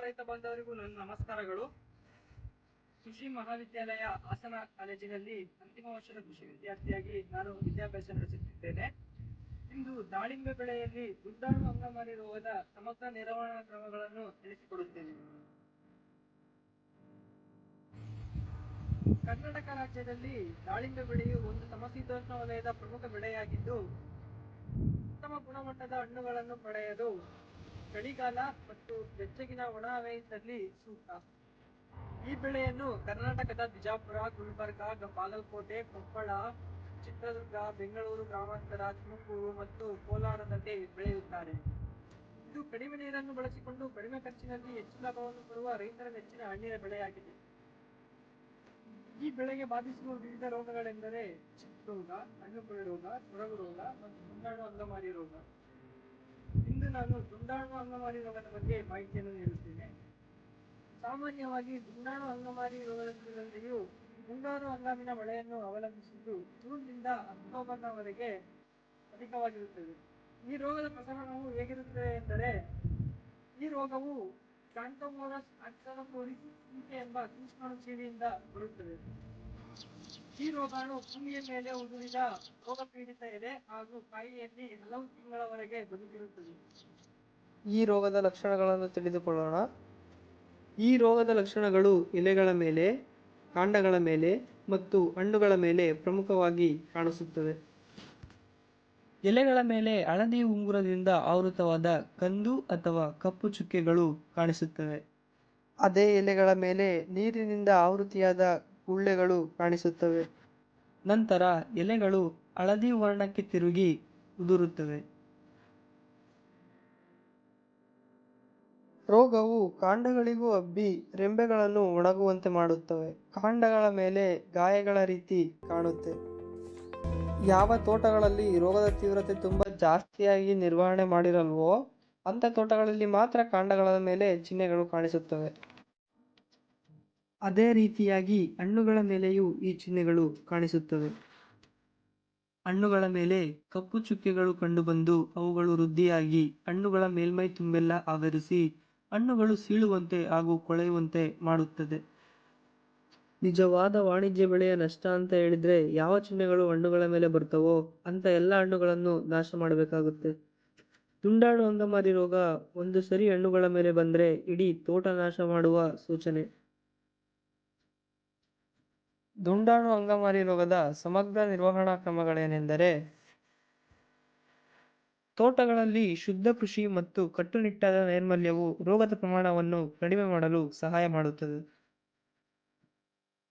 ರೈತ ಬಾಂಧವರಿಗೂ ನನ್ನ ನಮಸ್ಕಾರಗಳು. ಕೃಷಿ ಮಹಾವಿದ್ಯಾಲಯ ಹಾಸನ ಕಾಲೇಜಿನಲ್ಲಿ ಅಂತಿಮ ವರ್ಷದ ಕೃಷಿ ವಿದ್ಯಾರ್ಥಿಯಾಗಿ ನಾನು ವಿದ್ಯಾಭ್ಯಾಸ ನಡೆಸುತ್ತಿದ್ದೇನೆ. ಇಂದು ದಾಳಿಂಬೆ ಬೆಳೆಯಲ್ಲಿ ದುಂಡಾಣು ಅಂಗಮಾರಿ ರೋಗದ ಸಮಗ್ರ ನಿರ್ವಹಣಾ ಕ್ರಮಗಳನ್ನು ತಿಳಿಸಿಕೊಡುತ್ತೇನೆ. ಕರ್ನಾಟಕ ರಾಜ್ಯದಲ್ಲಿ ದಾಳಿಂಬೆ ಬೆಳೆಯು ಒಂದು ಸಮಶೀತೋಷ್ಣ ವಲಯದ ಪ್ರಮುಖ ಬೆಳೆಯಾಗಿದ್ದು, ಉತ್ತಮ ಗುಣಮಟ್ಟದ ಹಣ್ಣುಗಳನ್ನು ಪಡೆಯಲು ಚಳಿಗಾಲ ಮತ್ತು ಬೆಚ್ಚಗಿನ ಒಣ ಸೂಕ್ತ. ಈ ಬೆಳೆಯನ್ನು ಕರ್ನಾಟಕದ ಬಿಜಾಪುರ, ಗುಲ್ಬರ್ಗ, ಬಾಗಲಕೋಟೆ, ಕೊಪ್ಪಳ, ಚಿತ್ರದುರ್ಗ, ಬೆಂಗಳೂರು ಗ್ರಾಮಾಂತರ, ತುಮಕೂರು ಮತ್ತು ಕೋಲಾರದಲ್ಲಿ ಬೆಳೆಯುತ್ತಾರೆ. ಇದು ಕಡಿಮೆ ನೀರನ್ನು ಬಳಸಿಕೊಂಡು ಕಡಿಮೆ ಖರ್ಚಿನಲ್ಲಿ ಹೆಚ್ಚು ಲಾಭವನ್ನು ಕೊಡುವ ರೈತರ ನೆಚ್ಚಿನ ಹಣ್ಣಿನ ಬೆಳೆಯಾಗಿದೆ. ಈ ಬೆಳೆಗೆ ಬಾಧಿಸುವ ವಿವಿಧ ರೋಗಗಳೆಂದರೆ ಚಿಕ್ಕ ರೋಗ ಹಣ್ಣುಪುಳಿ ರೋಗ, ಸೊರಗು ರೋಗ ಮತ್ತು ಮುಂಗಾರು ಅಂಗಮಾರಿ ರೋಗ. ನಾನು ದುಂಡಾಣು ಅಂಗಮಾರಿ ರೋಗದ ಬಗ್ಗೆ ಮಾಹಿತಿಯನ್ನು ನೀಡುತ್ತೇನೆ. ಸಾಮಾನ್ಯವಾಗಿ ದುಂಡಾಣು ಅಂಗಮಾರಿ ರೋಗದಲ್ಲಿಯೂ ಮುಂಗಾರು ಹಂಗಾಮಿನ ಮಳೆಯನ್ನು ಅವಲಂಬಿಸಿದ್ದು ಜೂನ್ನಿಂದ ಅಕ್ಟೋಬರ್ನವರೆಗೆ ಅಧಿಕವಾಗಿರುತ್ತದೆ. ಈ ರೋಗದ ಪ್ರಸರಣವು ಹೇಗಿರುತ್ತದೆ ಎಂದರೆ, ಈ ರೋಗವು ಕ್ಯಾಂಟೋಮೋರಸ್ ಆಕ್ಸನೋಫೋರಿಸ್ ಎಂಬ ಸೂಕ್ಷ್ಮಾಣು ಜೀವಿಯಿಂದ ಬರುತ್ತದೆ. ಈ ರೋಗಾಣು ಭೂಮಿಯ ಮೇಲೆ ಉದುರಿದ ರೋಗ ಪೀಡಿತ ಎದೆ ಹಾಗೂ ಹಲವು ತಿಂಗಳವರೆಗೆ ಬದುಕಿರುತ್ತದೆ. ಈ ರೋಗದ ಲಕ್ಷಣಗಳನ್ನು ತಿಳಿದುಕೊಳ್ಳೋಣ. ಈ ರೋಗದ ಲಕ್ಷಣಗಳು ಎಲೆಗಳ ಮೇಲೆ, ಕಾಂಡಗಳ ಮೇಲೆ ಮತ್ತು ಹಣ್ಣುಗಳ ಮೇಲೆ ಪ್ರಮುಖವಾಗಿ ಕಾಣಿಸುತ್ತವೆ. ಎಲೆಗಳ ಮೇಲೆ ಹಳದಿ ಉಂಗುರದಿಂದ ಆವೃತವಾದ ಕಂದು ಅಥವಾ ಕಪ್ಪು ಚುಕ್ಕೆಗಳು ಕಾಣಿಸುತ್ತವೆ. ಅದೇ ಎಲೆಗಳ ಮೇಲೆ ನೀರಿನಿಂದ ಆವೃತ್ತಿಯಾದ ಗುಳ್ಳೆಗಳು ಕಾಣಿಸುತ್ತವೆ. ನಂತರ ಎಲೆಗಳು ಹಳದಿ ವರ್ಣಕ್ಕೆ ತಿರುಗಿ ಉದುರುತ್ತವೆ. ರೋಗವು ಕಾಂಡಗಳಿಗೂ ಹಬ್ಬಿ ರೆಂಬೆಗಳನ್ನು ಒಣಗುವಂತೆ ಮಾಡುತ್ತವೆ. ಕಾಂಡಗಳ ಮೇಲೆ ಗಾಯಗಳ ರೀತಿ ಕಾಣುತ್ತೆ. ಯಾವ ತೋಟಗಳಲ್ಲಿ ರೋಗದ ತೀವ್ರತೆ ತುಂಬ ಜಾಸ್ತಿಯಾಗಿ ನಿರ್ವಹಣೆ ಮಾಡಿರಲ್ವೋ ಅಂಥ ತೋಟಗಳಲ್ಲಿ ಮಾತ್ರ ಕಾಂಡಗಳ ಮೇಲೆ ಚಿಹ್ನೆಗಳು ಕಾಣಿಸುತ್ತವೆ. ಅದೇ ರೀತಿಯಾಗಿ ಹಣ್ಣುಗಳ ಮೇಲೆಯೂ ಈ ಚಿಹ್ನೆಗಳು ಕಾಣಿಸುತ್ತವೆ. ಹಣ್ಣುಗಳ ಮೇಲೆ ಕಪ್ಪು ಚುಕ್ಕೆಗಳು ಕಂಡುಬಂದು ಅವುಗಳು ವೃದ್ಧಿಯಾಗಿ ಹಣ್ಣುಗಳ ಮೇಲ್ಮೈ ತುಂಬೆಲ್ಲ ಆವರಿಸಿ ಹಣ್ಣುಗಳು ಸೀಳುವಂತೆ ಹಾಗೂ ಕೊಳೆಯುವಂತೆ ಮಾಡುತ್ತದೆ. ನಿಜವಾದ ವಾಣಿಜ್ಯ ಬೆಳೆಯ ನಷ್ಟ ಅಂತ ಹೇಳಿದ್ರೆ ಯಾವ ಚಿಹ್ನೆಗಳು ಹಣ್ಣುಗಳ ಮೇಲೆ ಬರ್ತವೋ ಅಂತ ಎಲ್ಲ ಹಣ್ಣುಗಳನ್ನು ನಾಶ ಮಾಡಬೇಕಾಗುತ್ತೆ. ತುಂಡಾಣು ಅಂಗಮಾರಿ ರೋಗ ಒಂದು ಸರಿ ಹಣ್ಣುಗಳ ಮೇಲೆ ಬಂದ್ರೆ ಇಡೀ ತೋಟ ನಾಶ ಮಾಡುವ ಸೂಚನೆ. ದುಂಡಾಣು ಅಂಗಮಾರಿ ರೋಗದ ಸಮಗ್ರ ನಿರ್ವಹಣಾ ಕ್ರಮಗಳೇನೆಂದರೆ ತೋಟಗಳಲ್ಲಿ ಶುದ್ಧ ಕೃಷಿ ಮತ್ತು ಕಟ್ಟುನಿಟ್ಟಾದ ನೈರ್ಮಲ್ಯವು ರೋಗದ ಪ್ರಮಾಣವನ್ನು ಕಡಿಮೆ ಮಾಡಲು ಸಹಾಯ ಮಾಡುತ್ತದೆ.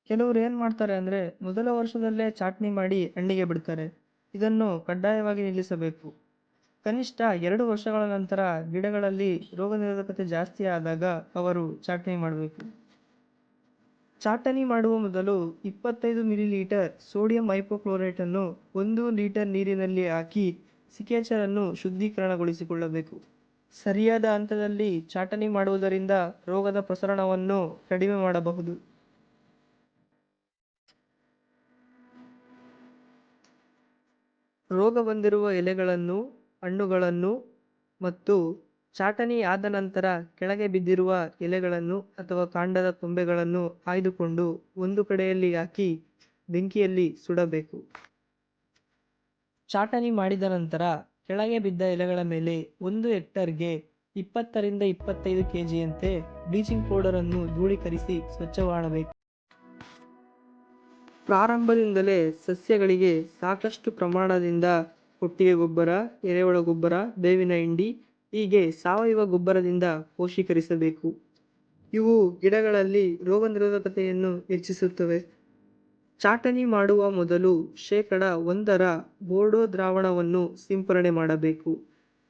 ಕೆಲವರು ಏನು ಮಾಡ್ತಾರೆ ಅಂದ್ರೆ ಮೊದಲ ವರ್ಷದಲ್ಲೇ ಚಾಟ್ನಿ ಮಾಡಿ ಹಣ್ಣಿಗೆ ಬಿಡ್ತಾರೆ. ಇದನ್ನು ಕಡ್ಡಾಯವಾಗಿ ನಿಲ್ಲಿಸಬೇಕು. ಕನಿಷ್ಠ ಎರಡು ವರ್ಷಗಳ ನಂತರ ಗಿಡಗಳಲ್ಲಿ ರೋಗ ನಿರೋಧಕತೆ ಜಾಸ್ತಿ ಆದಾಗ ಅವರು ಚಾಟ್ನಿ ಮಾಡಬೇಕು. ಚಾಟನಿ ಮಾಡುವ ಮೊದಲು ಇಪ್ಪತ್ತೈದು ಮಿಲಿಲೀಟರ್ ಸೋಡಿಯಂ ಹೈಪೋಕ್ಲೋರೈಟನ್ನು ಒಂದು ಲೀಟರ್ ನೀರಿನಲ್ಲಿ ಹಾಕಿ ಸಿಕೇಚರನ್ನು ಶುದ್ಧೀಕರಣಗೊಳಿಸಿಕೊಳ್ಳಬೇಕು. ಸರಿಯಾದ ಹಂತದಲ್ಲಿ ಚಾಟನಿ ಮಾಡುವುದರಿಂದ ರೋಗದ ಪ್ರಸರಣವನ್ನು ಕಡಿಮೆ ಮಾಡಬಹುದು. ರೋಗ ಬಂದಿರುವ ಎಲೆಗಳನ್ನು, ಹಣ್ಣುಗಳನ್ನು ಮತ್ತು ಚಾಟನಿ ಆದ ನಂತರ ಕೆಳಗೆ ಬಿದ್ದಿರುವ ಎಲೆಗಳನ್ನು ಅಥವಾ ಕಾಂಡದ ಕೊಂಬೆಗಳನ್ನು ಆಯ್ದುಕೊಂಡು ಒಂದು ಕಡೆಯಲ್ಲಿ ಹಾಕಿ ಬೆಂಕಿಯಲ್ಲಿ ಸುಡಬೇಕು. ಚಾಟನಿ ಮಾಡಿದ ನಂತರ ಕೆಳಗೆ ಬಿದ್ದ ಎಲೆಗಳ ಮೇಲೆ ಒಂದು ಹೆಕ್ಟರ್ಗೆ ಇಪ್ಪತ್ತರಿಂದ ಇಪ್ಪತ್ತೈದು ಕೆಜಿಯಂತೆ ಬ್ಲೀಚಿಂಗ್ ಪೌಡರ್ ಅನ್ನು ಧೂಳೀಕರಿಸಿ ಸ್ವಚ್ಛ ಮಾಡಬೇಕು ಪ್ರಾರಂಭದಿಂದಲೇ ಸಸ್ಯಗಳಿಗೆ ಸಾಕಷ್ಟು ಪ್ರಮಾಣದಿಂದ ಕೊಟ್ಟಿಗೆ ಗೊಬ್ಬರ, ಎರೆಹುಳ ಗೊಬ್ಬರ, ಬೇವಿನ ಹಿಂಡಿ ಹೀಗೆ ಸಾವಯವ ಗೊಬ್ಬರದಿಂದ ಪೋಷೀಕರಿಸಬೇಕು. ಇವು ಗಿಡಗಳಲ್ಲಿ ರೋಗ ನಿರೋಧಕತೆಯನ್ನು ಹೆಚ್ಚಿಸುತ್ತವೆ. ಚಾಟನಿ ಮಾಡುವ ಮೊದಲು ಶೇಕಡ ಒಂದರ ಬೋರ್ಡೋ ದ್ರಾವಣವನ್ನು ಸಿಂಪರಣೆ ಮಾಡಬೇಕು.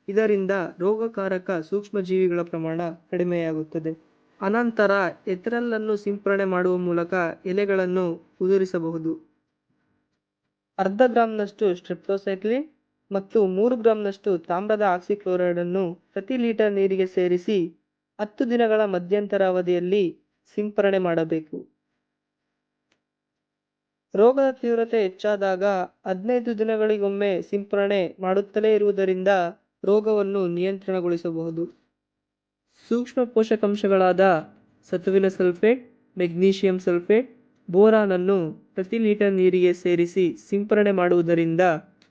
ಇದರಿಂದ ರೋಗಕಾರಕ ಸೂಕ್ಷ್ಮಜೀವಿಗಳ ಪ್ರಮಾಣ ಕಡಿಮೆಯಾಗುತ್ತದೆ. ಅನಂತರ ಎತ್ರಲ್ಲನ್ನು ಸಿಂಪರಣೆ ಮಾಡುವ ಮೂಲಕ ಎಲೆಗಳನ್ನು ಉದುರಿಸಬಹುದು ಅರ್ಧ ಗ್ರಾಂನಷ್ಟು ಸ್ಟ್ರೆಪ್ಟೋಸೈಕ್ಲಿನ್ ಮತ್ತು ಮೂರು ಗ್ರಾಂನಷ್ಟು ತಾಮ್ರದ ಆಕ್ಸಿಕ್ಲೋರೈಡ್ ಅನ್ನು ಪ್ರತಿ ಲೀಟರ್ ನೀರಿಗೆ ಸೇರಿಸಿ ಹತ್ತು ದಿನಗಳ ಮಧ್ಯಂತರ ಅವಧಿಯಲ್ಲಿ ಸಿಂಪರಣೆ ಮಾಡಬೇಕು. ರೋಗದ ತೀವ್ರತೆ ಹೆಚ್ಚಾದಾಗ ಹದಿನೈದು ದಿನಗಳಿಗೊಮ್ಮೆ ಸಿಂಪರಣೆ ಮಾಡುತ್ತಲೇ ಇರುವುದರಿಂದ ರೋಗವನ್ನು ನಿಯಂತ್ರಣಗೊಳಿಸಬಹುದು. ಸೂಕ್ಷ್ಮ ಪೋಷಕಾಂಶಗಳಾದ ಸತುವಿನ ಸಲ್ಫೇಟ್, ಮೆಗ್ನೀಷಿಯಂ ಸಲ್ಫೇಟ್ ಬೋರಾನನ್ನು ಪ್ರತಿ ಲೀಟರ್ ನೀರಿಗೆ ಸೇರಿಸಿ ಸಿಂಪರಣೆ ಮಾಡುವುದರಿಂದ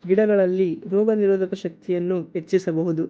ಗಿಡಗಳಲ್ಲಿ ರೋಗನಿರೋಧಕ ಶಕ್ತಿಯನ್ನು ಹೆಚ್ಚಿಸಬಹುದು.